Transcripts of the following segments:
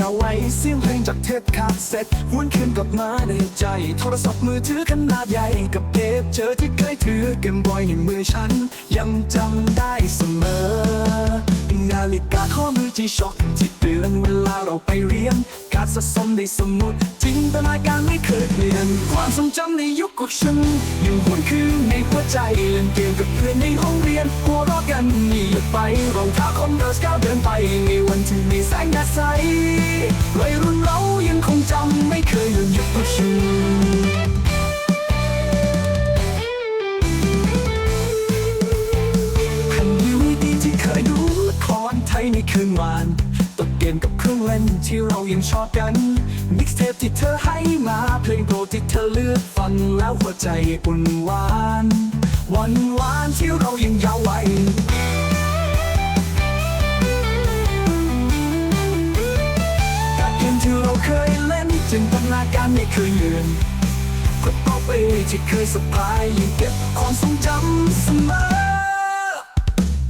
ยาวไว้เสียงเพลงจากเทปคาสเซ็ตวนคืนกลับมาในใจ โทรศัพท์มือถือขนาดใหญ่กับเทปเจอที่เคยถือเกมบอยในมือฉัน ยังจำได้เสมอ นาฬิกาข้อมือที่ช็อกที่เตือนเวลาเราไปเรียน การสะสมในสมุดจินตนาการไม่เคยเปลี่ยน ความทรงจำในยุคของฉันยังหวนคืนในหัวใจเล่นเกมกับเพื่อนในห้องเรียนหัวเราะกันหนีไปรองเท้าของเราสก้าวเดินไป ใสวัยรุ่นเรายังคงจำไม่เคยลืมยุคของฉันแผ่นดีวีดีที่เคยดูละครไทยในคืนวานตกเกมกับเครื่องเล่นที่เรายังชอบกันมิกซ์เทปที่เธอให้มาเพลงโปรดที่เธอเลือกฟังแล้วหัวใจอุ่นหวานวันวานที่เรายังยาวไว นาการไม่เคยเลือนก็ต่อไปที่เคยสบายยังเก็บความทรงจำเสมอ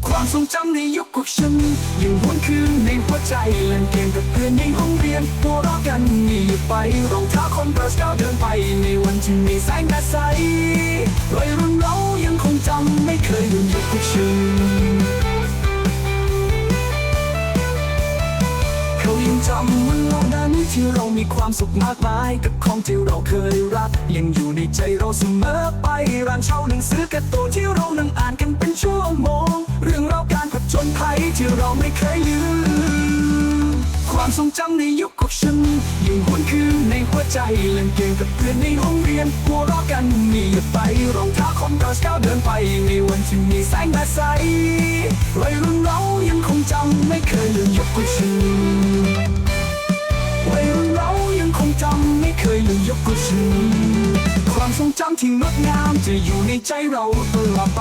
ความทรงจำในยุคของฉันยังวนคืนในหัวใจเล่นเกมกับเพื่อนในห้องเรียนหัวเราะกันหนีไปรองเท้าคนเบอร์สก้าวเดินไปในวันที่มีแสงแดดใสวัยรุ่นเรายังคงจำไม่เคยลืมยุคของฉัน ที่เรามีความสุขมากมายกับของที่เราเคยรัก ยังอยู่ในใจเราเสมอไปร้านเช่าหนังสือการ์ตูนที่เรานั่งอ่านกันเป็นชั่วโมง เรื่องราวการผจญภัยที่เราไม่เคยลืม ความทรงจำในยุคของฉันยังหวนคืนในหัวใจเล่นเกมกับเพื่อนในห้องเรียนหัวเราะกันหนีไปรองเท้าของเราสก้าวเดินไปในวันที่มีแสงแดดใสวัยรุ่นเรายังคงจำไม่เคยลืม จำไม่เคยลืมยกกุศลความทรงจำที่งดงามจะอยู่ในใจเราตลอดไป